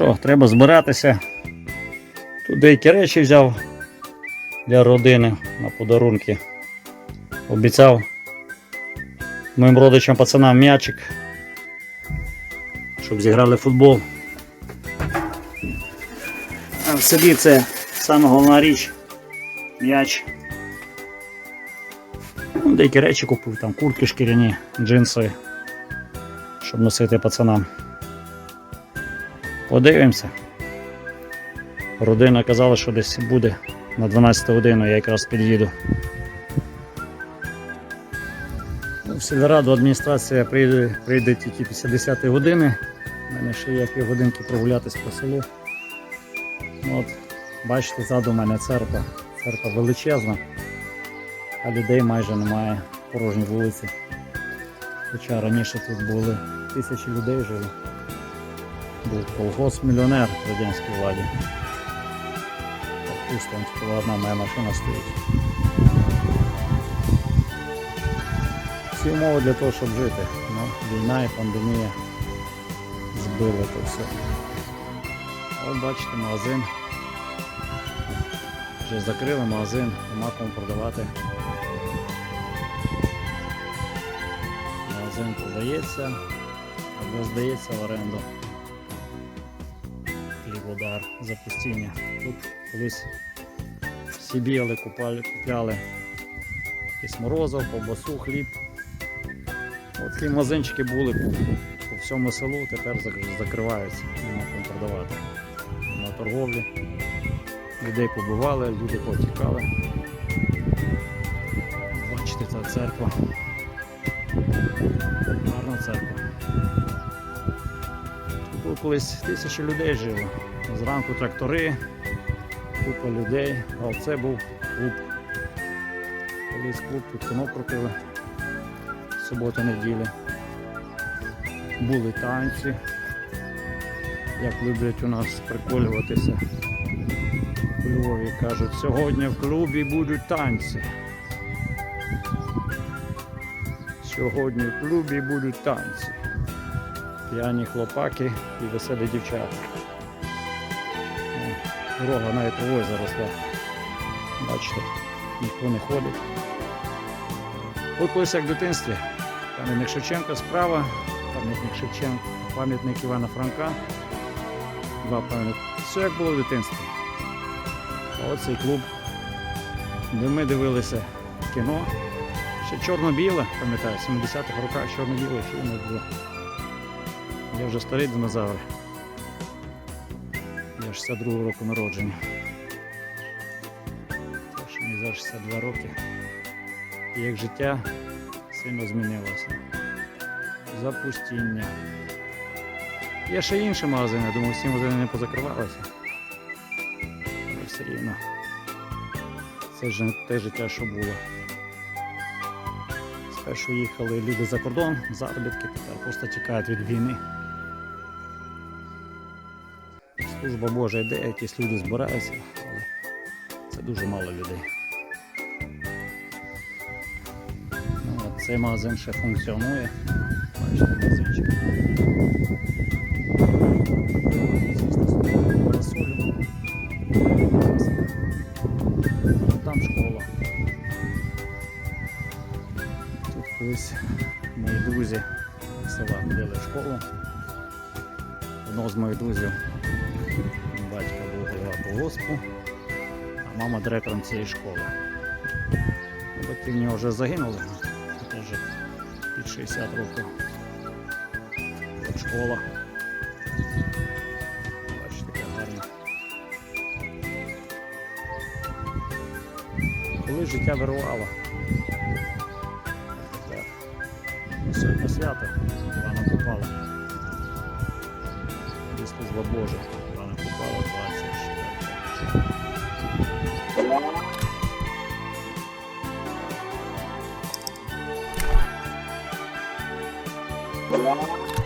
що, треба збиратися. Тут деякі речі взяв для родини на подарунки. Обіцяв моїм родичам пацанам м'ячик, щоб зіграли футбол. А в селі це саме головна річ. М'яч. Ну, деякі речі купив, там куртки шкіряні, джинси, щоб носити пацанам. Подивимося. Родина казала, що десь буде на 12 годину, я якраз під'їду. Ну, В сільраду адміністрація прийде, прийде тільки після 10 години. У мене ще є півгодинки прогулятись по селу. Ну, от, бачите, ззаду мене церква. Церква величезна, а людей майже немає порожні вулиці. Хоча раніше тут були тисячі людей жили. Був колгосп мільйонер в радянській владі. Так пусто, тільки одна моя машина стоїть. Всі умови для того, щоб жити. Ну, війна і пандемія збили то все. От бачите магазин. Вже закрили магазин, нема кому продавати. Магазин продається або здається в оренду. Хлібодар запустіння. Тут колись всі бігали, купали, купляли якесь морозиво, ковбасу, хліб. От ці магазинчики були по, по всьому селу, тепер закриваються, нема кому продавати. На торговлі. Людей побивали, люди повтікали. Бачите, та церква. Гарна церква. Тут колись тисячі людей жило. Зранку трактори, купа людей, а оце був клуб. Колись клуб тут кіно крутили. Субота неділі. Були танці. Як люблять у нас приколюватися. У Львові кажуть, сьогодні в клубі будуть танці. Сьогодні в клубі будуть танці. П'яні хлопаки і веселі дівчата. Дорога навіть травою заросла. Бачите, ніхто не ходить. От як в дитинстві. Пам'ятник Шевченка справа, пам'ятник Шевченка, пам'ятник Івана Франка. Два пам'ятники. Все як було в дитинстві. А оцей клуб, де ми дивилися кіно. Ще чорно-біле, пам'ятаю, в 70-х роках чорно-біле фільми були. Я вже старий динозавр. Я 62 року народження. Так мені зараз 62 роки. І як життя сильно змінилося. Запустіння. Є ще інші магазини, думаю, всі магазини не позакривалися. Але все рівно. Це вже те життя, що було. Спершу їхали люди за кордон, заробітки, тепер просто тікають від війни. Служба Божа йде, якісь люди збираються, але це дуже мало людей. Ну, от цей магазин ще функціонує. Бачите, магазинчик. Там школа. Тут колись мої друзі села ходили школу. Одного з моїх друзів батько був голова колгоспу, а мама директором цієї школи. Батьки в нього вже загинули, вже під 60 років. От школа. Бачите, яка гарна. Коли життя вирувало. Сьогодні свято Івана Купала. І служба Божа Івана Купала 24 Thank